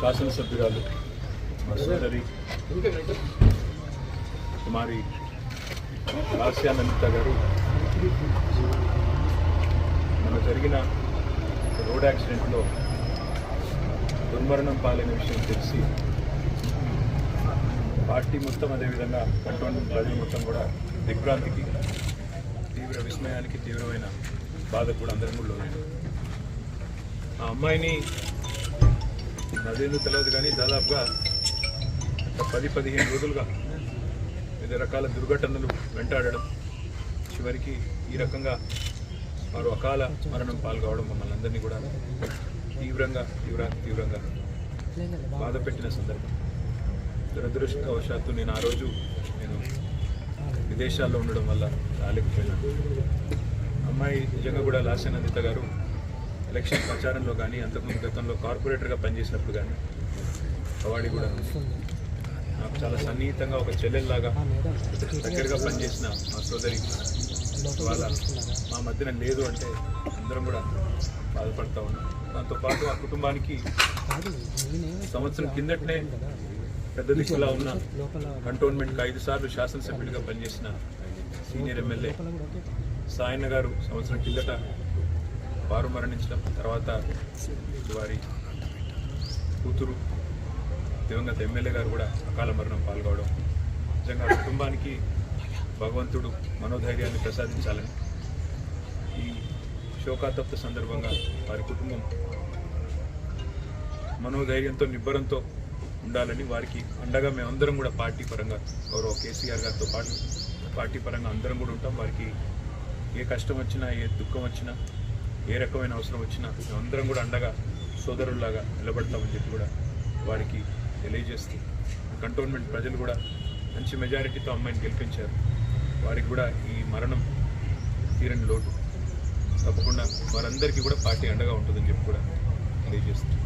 శాసనసభ్యురాలు సోదరి కుమారి హాస్యానందిత గారు. మన జరిగిన రోడ్ యాక్సిడెంట్లో దుర్మరణం పాలైన విషయం తెలిసి పార్టీ మొత్తం అదేవిధంగా కంటోన్మెంట్ ప్రజలు మొత్తం కూడా దిగ్భ్రాంతికి తీవ్ర విస్మయానికి తీవ్రమైన బాధ కూడా అందరం కూడా ఆ అమ్మాయిని అదేందుకు తెలియదు కానీ దాదాపుగా ఒక పది పదిహేను రోజులుగా వివిధ రకాల దుర్ఘటనలు వెంటాడడం చివరికి ఈ రకంగా వారు అకాల మరణం పాల్గొవడం మమ్మల్ని అందరినీ కూడా తీవ్రంగా తీవ్ర తీవ్రంగా బాధ పెట్టిన సందర్భం. దురదృష్టవశాత్తు నేను ఆ రోజు నేను విదేశాల్లో ఉండడం వల్ల రాలేకపోయాను. అమ్మాయి నిజంగా కూడా లాస్యనందిత గారు ఎలక్షన్ ప్రచారంలో కానీ అంతకుముందు గతంలో కార్పొరేటర్గా పనిచేసినప్పుడు కానీ కవాడి కూడా నాకు చాలా సన్నిహితంగా ఒక చెల్లెల్లాగా దగ్గరగా పనిచేసిన మా సోదరి వాళ్ళ మా మధ్యన లేదు అంటే అందరం కూడా బాధపడతా ఉన్నాం. దాంతోపాటు ఆ కుటుంబానికి సంవత్సరం కిందటనే పెద్ద దిక్కులా ఉన్న కంటోన్మెంట్కి ఐదు సార్లు శాసనసభ్యుడిగా పనిచేసిన సీనియర్ ఎమ్మెల్యే సాయన్న గారు సంవత్సరం కిందట వారు మరణించడం తర్వాత వారి కూతురు దివంగత ఎమ్మెల్యే గారు కూడా అకాల మరణం పాల్గొవడం నిజంగా కుటుంబానికి భగవంతుడు మనోధైర్యాన్ని ప్రసాదించాలని ఈ శోకాతప్త సందర్భంగా వారి కుటుంబం మనోధైర్యంతో నిబ్బరంతో ఉండాలని వారికి అండగా మేమందరం కూడా పార్టీ పరంగా గౌరవ కేసీఆర్ గారితో పాటు పార్టీ పరంగా అందరం కూడా ఉంటాం. వారికి ఏ కష్టం వచ్చినా ఏ దుఃఖం వచ్చినా ఏ రకమైన అవసరం వచ్చినా మేమందరం కూడా అండగా సోదరుల్లాగా నిలబడతామని చెప్పి కూడా వారికి తెలియజేస్తూ కంటోన్మెంట్ ప్రజలు కూడా మంచి మెజారిటీతో అమ్మాయిని గెలిపించారు. వారికి కూడా ఈ మరణం తీరని లోటు. తప్పకుండా వారందరికీ కూడా పార్టీ అండగా ఉంటుందని చెప్పి కూడా తెలియజేస్తుంది